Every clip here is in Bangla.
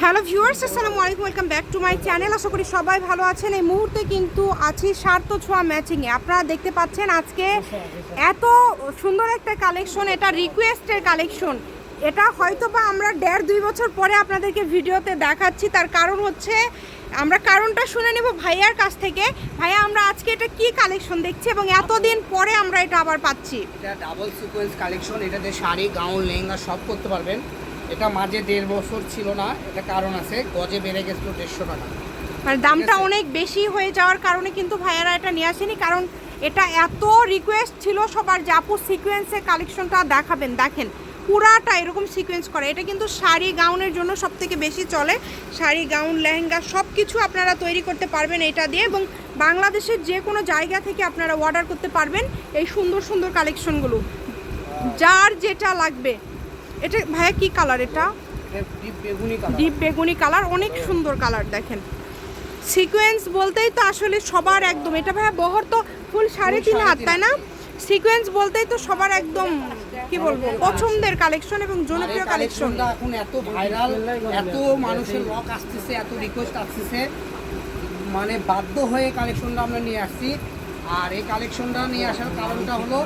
হ্যালো ভিউয়ার্স আসসালামু আলাইকুম welcome back to my channel আশা করি সবাই ভালো আছেন। এই মুহূর্তে কিন্তু আছি স্বার্থ ছোঁয়া ম্যাচিংয়ে আপনারা দেখতে পাচ্ছেন আজকে এত সুন্দর একটা কালেকশন এটা রিকোয়েস্টের কালেকশন এটা হয়তো বা আমরা দেড় দুই বছর পরে আপনাদেরকে ভিডিওতে দেখাচ্ছি। তার কারণ হচ্ছে, আমরা কারণটা শুনে নেব ভাইয়ার কাছ থেকে। ভাইয়া, আমরা আজকে এটা কি কালেকশন দেখছি এবং এতদিন পরে আমরা এটা আবার পাচ্ছি? এটা ডাবল সিকোয়েন্স কালেকশন এটাতে শাড়ি গাউন লেহেঙ্গা সব করতে পারবেন। এটা মাঝে দেড় বছর ছিল না, এটা কারণ আছে, গজে বেড়ে গেছিল দেড়শো টাকা। মানে দামটা অনেক বেশি হয়ে যাওয়ার কারণে কিন্তু ভাইয়ারা এটা নিয়ে আসেনি, কারণ এটা এত রিকোয়েস্ট ছিল সবার যে, আপু সিকোয়েন্সের কালেকশনটা দেখাবেন, দেখেন, পুরাটা এরকম সিকোয়েন্স করে। এটা কিন্তু শাড়ি গাউনের জন্য সব থেকে বেশি চলে। শাড়ি, গাউন, লেহেঙ্গা সব কিছু আপনারা তৈরি করতে পারবেন এটা দিয়ে এবং বাংলাদেশের যে কোনো জায়গা থেকে আপনারা অর্ডার করতে পারবেন এই সুন্দর সুন্দর কালেকশনগুলো যার যেটা লাগবে এটা ভাইয়া কি কালার এটা? ডিপ বেগুনি কালার অনেক সুন্দর কালার দেখেন। সিকোয়েন্স বলতেই তো আসলে সবার একদম এটা ভাইয়া বহর তো ফুল সাড়ে তিন হাত তাই না? সিকোয়েন্স বলতেই তো সবার একদম কি বলব পছন্দের কালেকশন এবং জনপ্রিয় কালেকশন এখন এত ভাইরাল এত মানুষের লক আসতেছে এত রিকোয়েস্ট আসতেছে। মানে বাধ্য হয়ে কালেকশনটা আমরা নিয়ে আসছি। আর এই কালেকশনটা নিয়ে আসার কারণটা হলো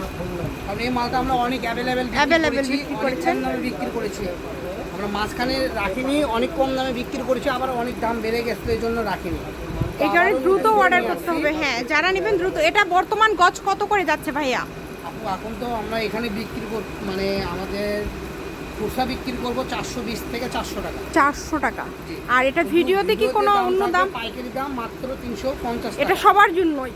কারণ এই মালটা আমরা অনেক অ্যাভেলেবেল অ্যাভেলেবেল বিক্রি করেছেন। বিক্রি করেছি। আমরা মাঝখানে রাখিনি অনেক কম দামে বিক্রি করেছি আবার অনেক দাম বেড়ে গেছে এই জন্য রাখিনি। এই কারণে দ্রুত অর্ডার করতে হবে হ্যাঁ যারা নেবেন দ্রুত। এটা বর্তমান গজ কত করে যাচ্ছে ভাইয়া? এখন তো আমরা এখানে বিক্রি কর মানে আমাদের খুচরা বিক্রি করব চারশো বিশ থেকে চারশো টাকা। চারশো টাকা। আর এটা ভিডিওতে কি কোনো অন্য দাম? পাইকারি দাম মাত্র তিনশো পঞ্চাশ এটা সবার জন্যই।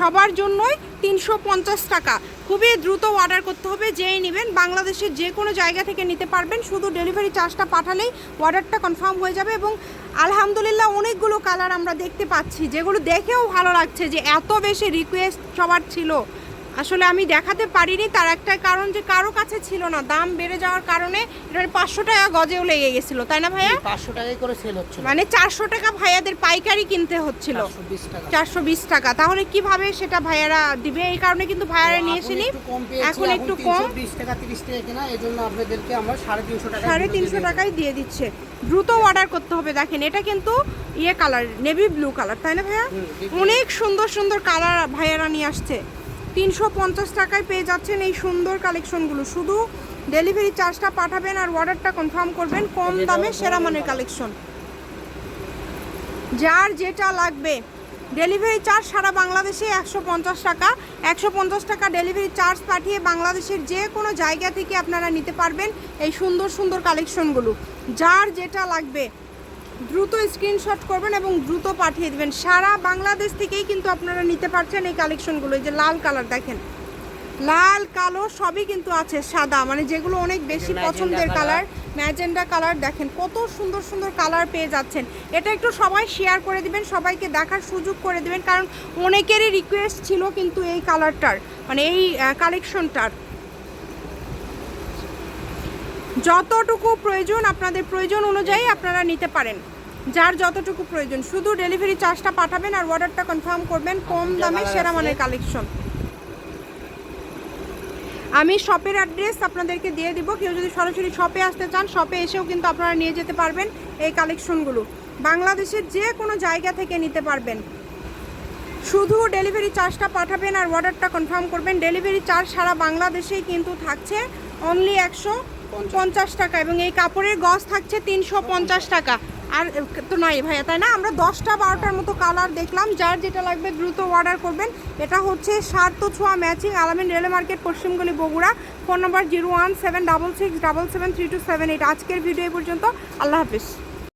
সবার জন্যই। তিনশো পঞ্চাশ টাকা। খুবই দ্রুত অর্ডার করতে হবে যেই নেবেন। বাংলাদেশের যে কোনো জায়গা থেকে নিতে পারবেন। শুধু ডেলিভারি চার্জটা পাঠালেই অর্ডারটা কনফার্ম হয়ে যাবে এবং আলহামদুলিল্লাহ অনেকগুলো কালার আমরা দেখতে পাচ্ছি যেগুলো দেখেও ভালো লাগছে যে এত বেশি রিকোয়েস্ট সবার ছিল। আসলে আমি দেখাতে পারিনি তার একটা কারণ যে কারও কাছে ছিল না দাম বেড়ে যাওয়ার কারণে এটার পাঁচশো টাকা গজেও লেগে গেছিল তাই না ভাইয়া? পাঁচশো টাকায় করে সেল হচ্ছে মানে চারশো টাকা ভাইয়াদের পাইকারি কিনতে হচ্ছিল। চারশো বিশ টাকা। তাহলে কীভাবে সেটা ভাইয়ারা দিবে? এই কারণে কিন্তু ভাইয়ারা নিয়ে এসেনি এখন একটু কম। বিশ টাকা তিরিশ টাকা কেনা এই জন্য আপনাদেরকে আমরা সাড়ে তিনশো টাকা সাড়ে তিনশো টাকাই দিয়ে দিচ্ছে। দ্রুত অর্ডার করতে হবে দেখেন এটা কিন্তু ইয়ে কালার নেভি ব্লু কালার তাই না ভাইয়া। অনেক সুন্দর সুন্দর কালার ভাইয়ারা নিয়ে আসছে। তিনশো পঞ্চাশ টাকায় পেয়ে যাচ্ছেন এই সুন্দর কালেকশনগুলো। শুধু ডেলিভারি চার্জটা পাঠাবেন আর অর্ডারটা কনফার্ম করবেন কম দামে সেরা মানের কালেকশন। যার যেটা লাগবে ডেলিভারি চার্জ সারা বাংলাদেশে একশো পঞ্চাশ টাকা। একশো পঞ্চাশ টাকা ডেলিভারি চার্জ পাঠিয়ে বাংলাদেশের যে কোনো জায়গা থেকে আপনারা নিতে পারবেন এই সুন্দর সুন্দর কালেকশনগুলো। যার যেটা লাগবে দ্রুত স্ক্রিনশট করবেন এবং দ্রুত পাঠিয়ে দেবেন। সারা বাংলাদেশ থেকেই কিন্তু আপনারা নিতে পারছেন এই কালেকশনগুলো এই যে লাল কালার দেখেন। লাল কালো সবই কিন্তু আছে সাদা। মানে যেগুলো অনেক বেশি পছন্দের কালার ম্যাজেন্ডা কালার দেখেন কত সুন্দর সুন্দর কালার পেয়ে যাচ্ছেন। এটা একটু সবাই শেয়ার করে দিবেন সবাইকে দেখার সুযোগ করে দিবেন কারণ অনেকেরই রিকোয়েস্ট ছিল কিন্তু এই কালারটার মানে এই কালেকশনটার যতটুকু প্রয়োজন আপনাদের প্রয়োজন অনুযায়ী আপনারা নিতে পারেন। যার যতটুকু প্রয়োজন শুধু ডেলিভারি চার্জটা পাঠাবেন আর অর্ডারটা কনফার্ম করবেন কম দামে সেরা। মানের কালেকশন আমি শপের অ্যাড্রেস আপনাদেরকে দিয়ে দিব। কেউ যদি সরাসরি শপে আসতে চান শপে এসেও কিন্তু আপনারা নিয়ে যেতে পারবেন এই কালেকশনগুলো বাংলাদেশের যে কোনো জায়গা থেকে নিতে পারবেন। শুধু ডেলিভারি চার্জটা পাঠাবেন আর অর্ডারটা কনফার্ম করবেন। ডেলিভারি চার্জ সারা বাংলাদেশেই কিন্তু থাকছে। অনলি একশো পঞ্চাশ। টাকা এবং এই কাপড়ের গজ থাকছে তিনশো পঞ্চাশ টাকা। আর তো নাই ভাইয়া, তাই না? আমরা দশটা বারোটার মতো কালার দেখলাম, যার যেটা লাগবে দ্রুত অর্ডার করবেন। এটা হচ্ছে সার্ত ছোঁয়া matching Alamin rail market পশ্চিমগুলি Bogura. Phone number zero one seven double six double seven three two seven eight. আজকের ভিডিও পর্যন্ত। আল্লাহ হাফিজ।